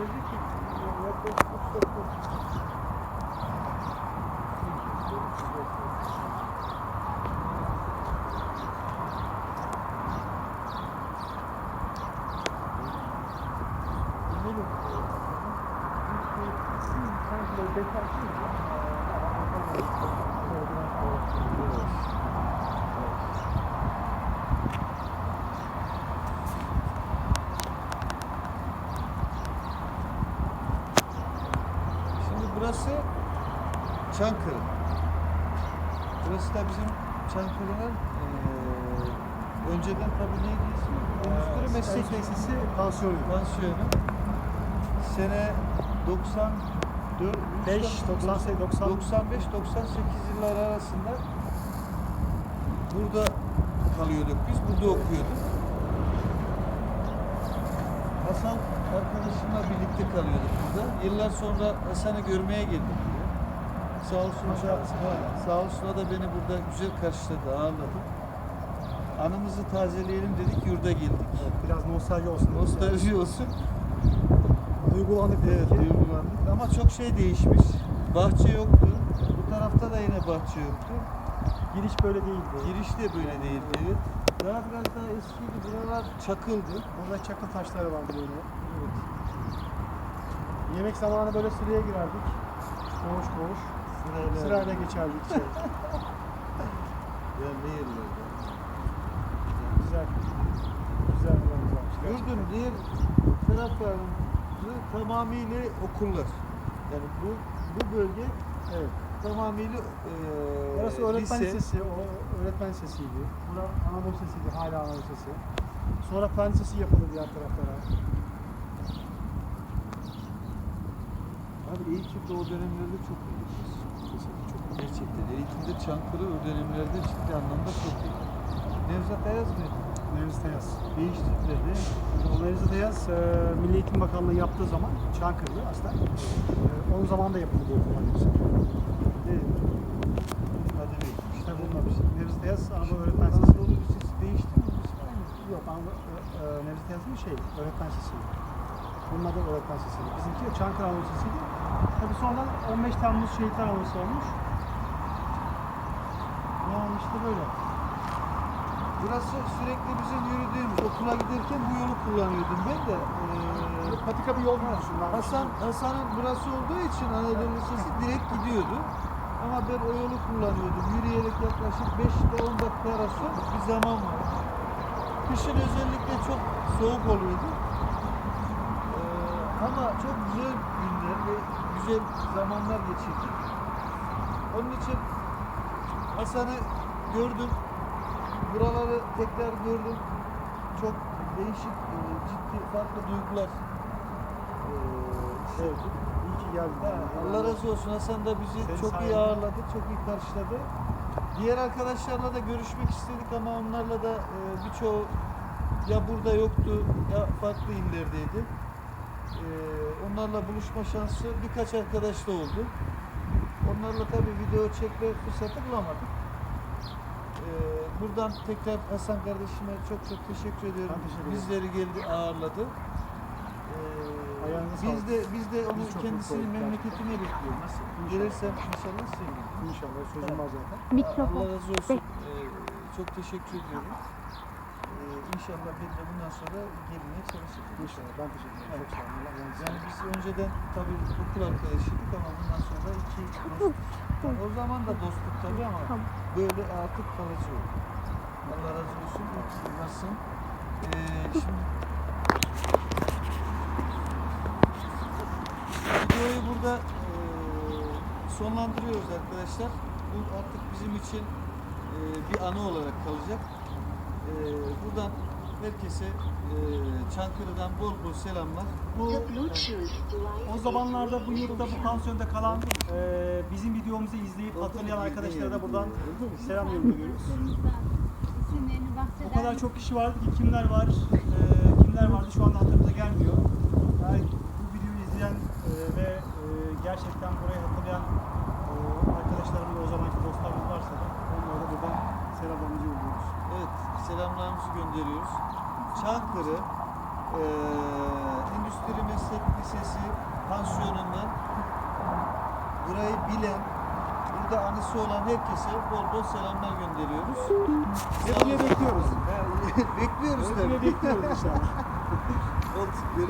girdi ki yaklaşık üç dakika. Eminim. Sanki böyle detaşlı Şimdi burası Çankırı. Burası da bizim Çankırı'nın eee önceden tabii neydi ismi? Endüstri Meslek Lisesi pansiyonu. Pansiyonu. Sene 94 5, 98, 90. 95-98 yılları arasında burada kalıyorduk biz, burada okuyorduk. Hasan arkadaşımla birlikte kalıyorduk burada. Yıllar sonra Hasan'ı görmeye geldim buraya. Sağ olsun, da, sağ olsun da beni burada güzel karşıladı, ağırladı. Anımızı tazeleyelim dedik, yurda geldik. Evet, biraz nostalji olsun. Nostalji olsun. Duygulandık Evet, duygulandık. Ama çok şey değişmiş. Bahçe yoktu. Bu tarafta da yine bahçe yoktu. Giriş böyle değildi. Giriş de böyle değildi. Evet. Daha biraz daha eskiydi. Buralar çakıldı. Burada çakıl taşları vardı böyle. Yemek zamanı böyle sıraya girerdik. Koğuş koğuş. Sırayla. Sırayla geçerdik içeri. Ya ne yerlerde. Güzel. Güzel bir gerçekten. Yurdun diğer tarafları tamamıyla okullar. Yani bu bu bölge Evet. Tamamıyla eee Orası öğretmen lise. lisesi, o öğretmen lisesiydi. Bura Anadolu Lisesi'ydi, hala Anadolu Lisesi. Sonra fen lisesi yapıldı diğer taraflara. Abi eğitimde o dönemlerde çok iyiydi. Çok gerçekten eğitimde Çankırı o dönemlerde ciddi anlamda çok iyi. Nevzat Ayaz mıydı? Nevzat Ayaz. Mi? O Nevzat Ayaz e, Milli Eğitim Bakanlığı yaptığı zaman Çankırı'da aslında. E, onun yapıldı okullar hepsi. Değil mi? Hadi bir. İşte bunlar. Nevzat Ayaz Anadolu Öğretmen Lisesi. Anadolu Lisesi değişti mi? Yok Anadolu e, Nevzat Ayaz'ın şey, öğretmen lisesiydi. Bunun adı öğretmen lisesiydi. Bizimki Çankırı Anadolu Lisesi'ydi. Tabii sonradan 15 Temmuz Şehitler Anadolu'su olmuş. Yani işte böyle. Burası sürekli bizim yürüdüğümüz, okula giderken bu yolu kullanıyordum ben de. Ee, Patika bir yol ben Hasan, Hasan'ın burası olduğu için Anadolu Lisesi direkt gidiyordu. Ama ben o yolu kullanıyordum. Yürüyerek yaklaşık 5 ile 10 dakika arası bir zaman var. Kışın özellikle çok soğuk oluyordu. Ee, ama çok güzel günler ve güzel zamanlar geçirdik. Onun için Hasan'ı gördüm. Buraları tekrar gördüm. Çok değişik, e, ciddi, farklı duygular e, sevdim. İyi ki geldin. Ha, Allah razı olsun Hasan da bizi Senin çok iyi sayende. ağırladı, çok iyi karşıladı. Diğer arkadaşlarla da görüşmek istedik ama onlarla da e, birçoğu ya burada yoktu ya farklı illerdeydi. E, onlarla buluşma şansı birkaç arkadaşla oldu. Onlarla tabii video çekme fırsatı bulamadık. E, buradan tekrar Hasan kardeşime çok çok teşekkür ediyorum. Ben teşekkür ederim. Bizleri geldi, ağırladı. E, Ayağınıza biz de biz de onun Biz çok kendisinin mutlu olduk memleketine bekliyoruz. Nasıl? Gelirsem inşallah sevinirim. İnşallah sözüm var zaten. Mikrofon. Allah razı olsun. Ee, çok teşekkür ediyorum. İnşallah ben de bundan sonra gelmeye çalışacağım. İnşallah. Ben teşekkür ederim. Çok sağ olun. Olsun. Yani biz önceden tabii okul arkadaşıydık ama bundan sonra iki dostluk. Yani o zaman da dostluk tabii ama böyle artık kalıcı oldu. Allah razı olsun. Varsın. Ee, şimdi videoyu burada eee, sonlandırıyoruz arkadaşlar. Bu artık bizim için eee, bir anı olarak kalacak. Eee, buradan herkese eee, Çankırı'dan bol bol selamlar. Bu o zamanlarda bu yurtta bu pansiyonda kalan e, bizim videomuzu izleyip hatırlayan arkadaşlara da buradan selam bahseder O kadar çok kişi vardı ki kimler var, e, kimler vardı şu anda hatırımıza gelmiyor. Yani bu videoyu izleyen e, ve e, gerçekten burayı hatırlayan e, arkadaşlarımız o zamanki dostlarımız varsa da onlara da buradan selamlarımızı yolluyoruz. Evet, selamlarımızı gönderiyoruz. Çankırı eee Endüstri Meslek Lisesi pansiyonundan burayı bilen, burada anısı olan herkese bol bol selamlar gönderiyoruz. Hep buraya bekliyoruz. bekliyoruz tabii. bekliyoruz inşallah. Görüşürüz.